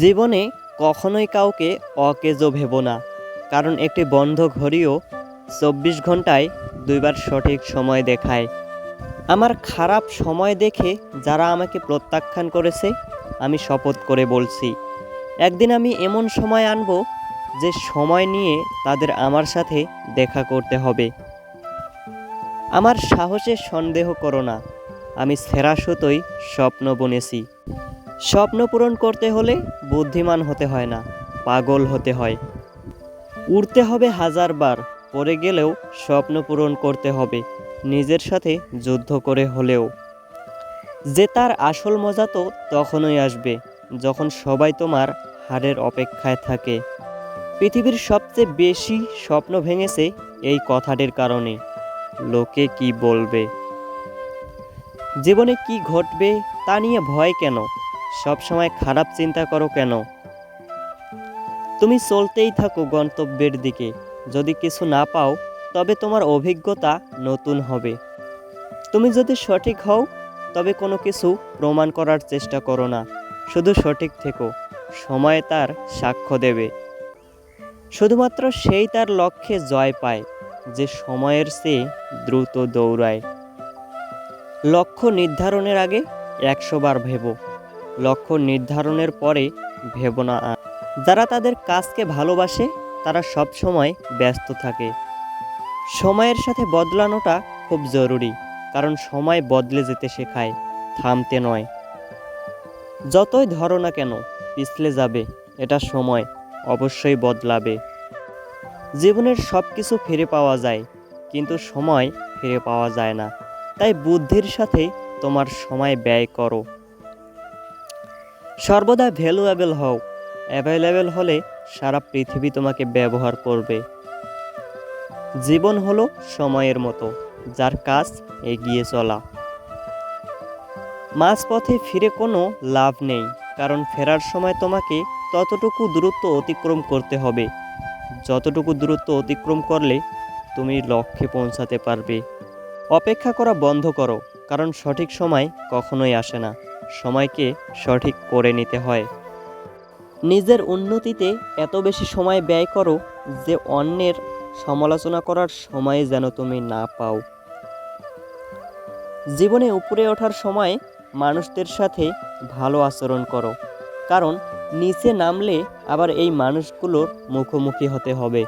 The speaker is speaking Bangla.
জীবনে কখনোই কাউকে অকেজো ভেবো না, কারণ একটি বন্ধ ঘড়িও চব্বিশ ঘন্টায় দুইবার সঠিক সময় দেখায়। আমার খারাপ সময় দেখে যারা আমাকে প্রত্যাখ্যান করেছে, আমি শপথ করে বলছি, একদিন আমি এমন সময় আনব যে সময় নিয়ে তাদের আমার সাথে দেখা করতে হবে। আমার সাহসে সন্দেহ করো না, আমি সেরা সুতোই স্বপ্ন বুনেছি। স্বপ্ন পূরণ করতে হলে বুদ্ধিমান হতে হয় না, পাগল হতে হয়। উড়তে হবে হাজারবার পরে গেলেও স্বপ্ন পূরণ করতে হবে, নিজের সাথে যুদ্ধ করে হলেও। যে তার আসল মজা তো তখনই আসবে, যখন সবাই তোমার হারের অপেক্ষায় থাকে। পৃথিবীর সবচেয়ে বেশি স্বপ্ন ভেঙেছে এই কথাটির কারণে। লোকে কি বলবে? জীবনে কি ঘটবে তা নিয়ে ভয় কেন? সব সময় খারাপ চিন্তা করো কেন? তুমি চলতেই থাকো গন্তব্যের দিকে। যদি কিছু না পাও, তবে তোমার অভিজ্ঞতা নতুন হবে। তুমি যদি সঠিক হও, তবে কোনো কিছু প্রমাণ করার চেষ্টা করো না। শুধু সঠিক থেকো। সময় তার সাক্ষ্য দেবে। শুধুমাত্র সেই তার লক্ষ্যে জয় পায়, যে সময়ের চেয়ে দ্রুত দৌড়ায়। লক্ষ্য নির্ধারণের আগে একশো বার ভেবো। লক্ষ্য নির্ধারণের পরে ভেবো না আর। যারা তাদের কাজকে ভালোবাসে, তারা সব সময় ব্যস্ত থাকে। সময়ের সাথে বদলানোটা খুব জরুরি, কারণ সময় বদলে যেতে শেখায়, থামতে নয়। যতই ধরো না কেন, পিছলে যাবে, এটা সময় অবশ্যই বদলাবে। জীবনের সব কিছু ফিরে পাওয়া যায়, কিন্তু সময় ফিরে পাওয়া যায় না। তাই বুদ্ধির সাথে তোমার সময় ব্যয় করো। সর্বদা ভ্যালুয়েবল হও। অ্যাভেলেবেল হলে সারা পৃথিবী তোমাকে ব্যবহার করবে। জীবন হলো সময়ের মতো, যার কাজ এগিয়ে চলা। মাঝপথে ফিরে কোনো লাভ নেই, কারণ ফেরার সময় তোমাকে ততটুকু দূরত্ব অতিক্রম করতে হবে। যতটুকু দূরত্ব অতিক্রম করলে তুমি লক্ষ্যে পৌঁছাতে পারবে। অপেক্ষা করা বন্ধ করো, কারণ সঠিক সময় কখনোই আসে না। সময়কে সঠিক করে নিতে হয়। নিজের উন্নতিতে এত বেশি সময় ব্যয় করো যে অন্যের সমালোচনা করার সময় যেন তুমি না পাও। জীবনে উপরে ওঠার সময় মানুষদের সাথে ভালো আচরণ করো, কারণ নিচে নামলে আবার এই মানুষগুলোর মুখোমুখি হতে হবে।